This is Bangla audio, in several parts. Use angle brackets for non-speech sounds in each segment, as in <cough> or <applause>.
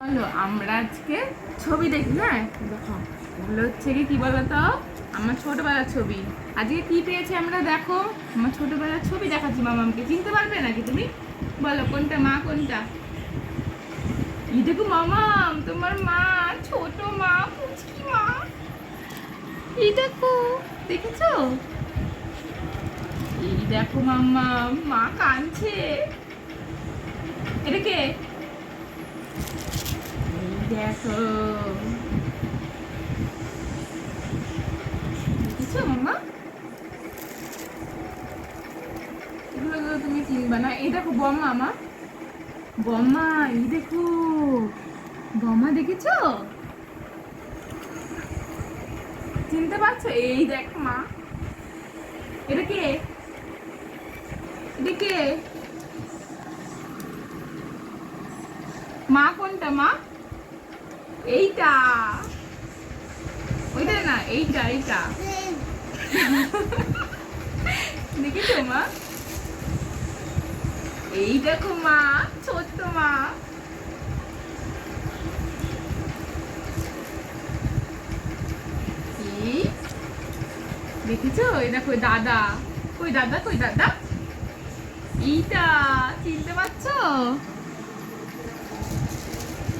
হলো আমরা আজকে ছবি দেখি হ্যাঁ? দেখো, এগুলো হচ্ছে কি কি বলতো? আমার ছোটবেলার ছবি। আজকে কি পেয়েছে আমরা দেখো? আমার ছোটবেলার ছবি দেখাচ্ছি মামামকে। চিনতে পারবে নাকি তুমি? বলো, কোনটা মা, কোনটা? এই দেখো মামাম, তোমার মা, ছোট মা, পুচকি মা। এই দেখো, দেখেছ? দেখো মাম্মা, মা কাঁদছে। এটা কে? দেখো। এগুলো তুমি চিনবা না। এই দেখো বম্মা আমার বম্মা, এই দেখো। বম্মা দেখেছ? চিনতে পারছ? এই দেখ মা। এটা কে? এটা কে? মা কোনটা মা? এইটা। ওইটা না, এইটা এইটা। দেখেছ মা? এই দেখো মা, ছোট্ট মা। দেখেছ? এই দেখো দাদা। কই দাদা কই দাদা? এইটা, চিনতে পারছ?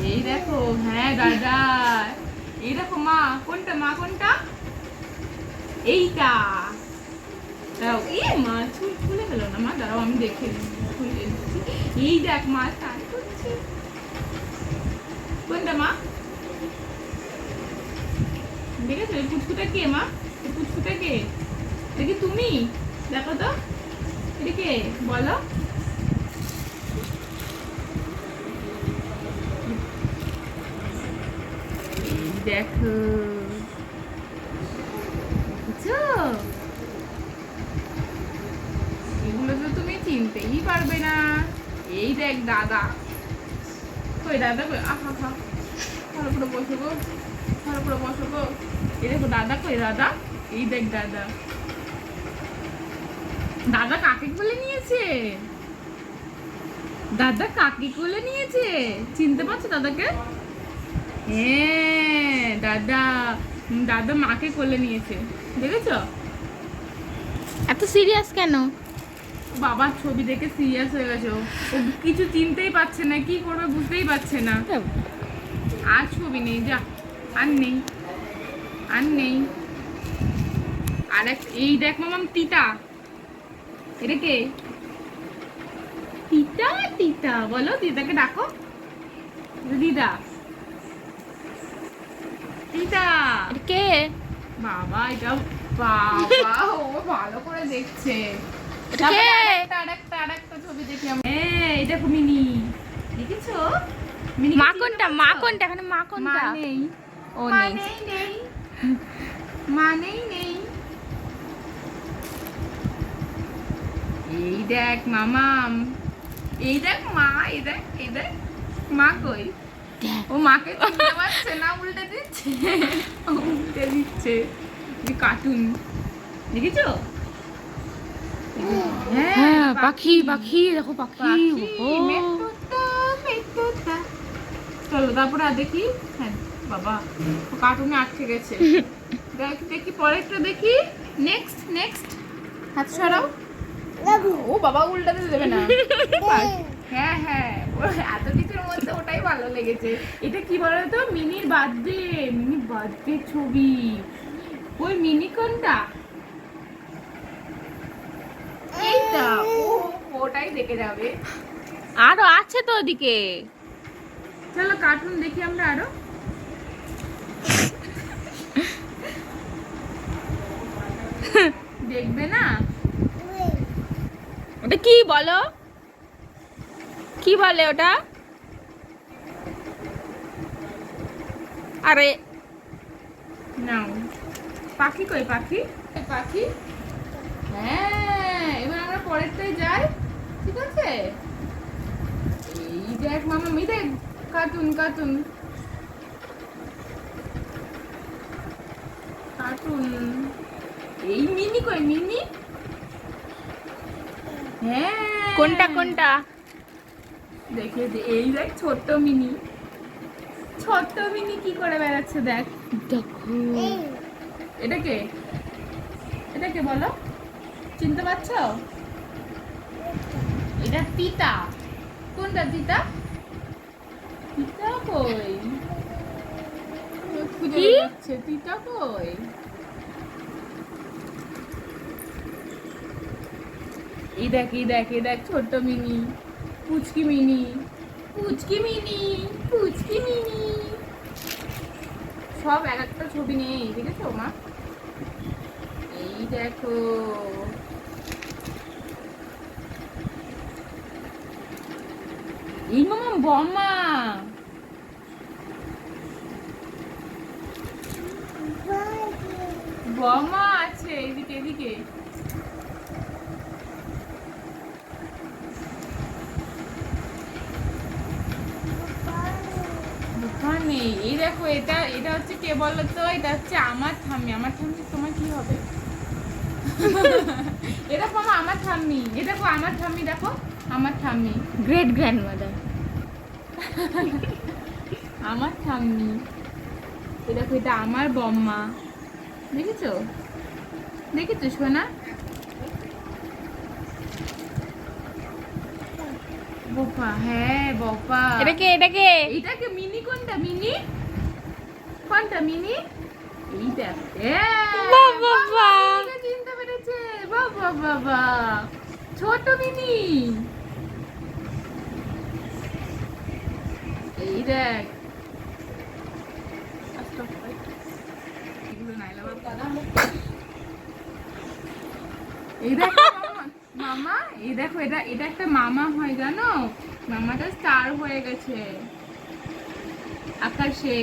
এই দেখো হ্যাঁ দাদা এই দেখো, মা, কোনটা মা, কোনটা? এইটা। দাঁড়াও, এ, মা, চুল খুলে গেল না, মা, দাঁড়াও, আমি দেখে। খুলে এই দেখ, মা, স্নান করছে। কোনটা, মা? দেখেছ পুচকুটা কে, মা? পুচকুটা কে? দেখি তুমি? দেখো তো। এটা কে? বলো। দেখো। এগুলো তো তুমি চিনতেই পারবে না। এই দেখ দাদা। কই দাদা কই? আহা হা ভালো করে বসো গো। ভালো করে বসো গো। এই দেখো দাদা কই দাদা? এই দেখ দাদা। দাদা কাকে কোলে নিয়েছে? দাদা কাকে কোলে নিয়েছে? চিনতে পারছ দাদাকে? হ্যাঁ দাদা। দাদা মাকে কোলে নিয়েছে। দেখেছ? এত সিরিয়াস কেন? বাবার ছবি দেখে সিরিয়াস হয়ে গেছে ও। কিছু চিনতেই পারছে না কি করবে বুঝতেই পারছে না। আর ছবি নেই যা। আর নেই। আর নেই। আর এক এই দেখ মামাম তিতা। এটা কে? তিতা তিতা। বলো দিদাকে ডাকো। দিদা। এটা কে? বাবা এটা বাবা ও ভালো করে দেখছে। কে? আরেকটা আরেকটা ছবি দেখি আমি। এই দেখো মিনি। দেখেছ? মিনি মা কোনটা? মা কোনটা? এখানে মা মা নেই। ও নেই নেই। মা নেই নেই। এই দেখ মামাম। এই দেখ মা এই দেখ এই দেখ। মা কই। ও মাকে চিনতে পারছে না উল্টে দিচ্ছে? উল্টে দিচ্ছে। যে কার্টুন। দেখেছ? হ্যাঁ পাখি। পাখি দেখো পাখি ও। চলো তারপরে আর দেখি। হ্যাঁ বাবা কার্টুনে আটকে গেছে। <laughs> দেখ দেখি পরেরটা দেখি। নেক্সট নেক্সট হাত সরাও। ও বাবা উল্টাতে দেবে না। <laughs> হ্যাঁ হ্যাঁ। ও এত মধ্যে ওটাই ভালো লেগেছে। এটা কি বলো তো মিনির বার্থডে মিনির বার্থডে ছবি। ওই মিনি কোনটা? এইটা। ও ওটাই দেখে যাবে। আরও আছে তো ওদিকে। চলো কার্টুন দেখি আমরা আরও। দেখবে না? ওটা কি বলো? কি বলে ওটা? আরে নাও। পাখি কই পাখি? এই পাখি? হ্যাঁ এবার আমরা পরেরটাই যাই ঠিক আছে? এই দেখ মামা মি দেখ কার্টুন কার্টুন কার্টুন এই মিনি কই মিনি? হ্যাঁ। কোনটা কোনটা? দেখে এই দেখ ছোট্ট মিনি। ছোট্ট মিনি কি করে বেড়াচ্ছে দেখ। দেখো। এটা কে? এটা কে বলো? চিনতে পারছ? এটা তিতা। কোনটা তিতা? তিতা কই? খুঁজে কি? যাচ্ছে তিতা কই? এই দেখ এই দেখ এই দেখ ছোট্ট মিনি পুচকি মিনি। পুচকি মিনি পুচকি মিনি সব এক একটা ছবি নেই মা? এই দেখো। এই মামা আছে, এদিকে এদিকে। এই দেখো এটা এটা হচ্ছে কে বলো তো এটা হচ্ছে আমার ঠাম্মি। আমার ঠাম্মি তোমার কি হবে? <laughs> এটা দেখো আমার ঠাম্মি। এটা দেখো আমার ঠাম্মি দেখো আমার ঠাম্মি। গ্রেট গ্র্যান্ডমাদার <laughs> আমার ঠাম্মি। এই দেখো এটা আমার বম্মা। দেখেছ? দেখেছ সোনা? বপা হ্যাঁ বপা। এটাকে এটাকে এইটাকে মিনি কোনটা? মিনি? কোনটা মিনি? এই দেখ বাবা। চিনতে পেরেছে। বাবা বাবা ছোট মিনি। এই দেখ। এই দেখো। মামা, এই দেখো এটা এটা একটা মামা হয় জানো? মামাটা স্টার হয়ে গেছে। আকাশে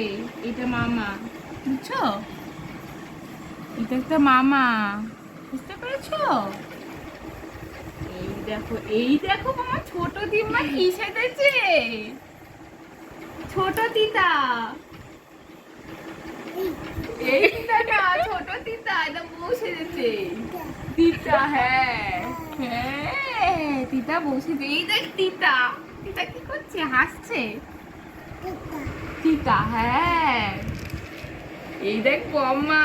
এটা মামা। বুঝছ? এটা একটা মামা। বুঝতে পেরেছ? এই দেখো এই দেখো মামা ছোট দিম্মা কি সেজেছে? ছোট তিতা। এই তিতাটা ছোট তিতা এটা বউ সেজেছে তিতা হ্যাঁ। হ্যাঁ তিতা বসেছে এই দেখ তিতা। তিতা কি করছে? হাসছে। তিতা হ্যাঁ। এই দেখ বম্মা।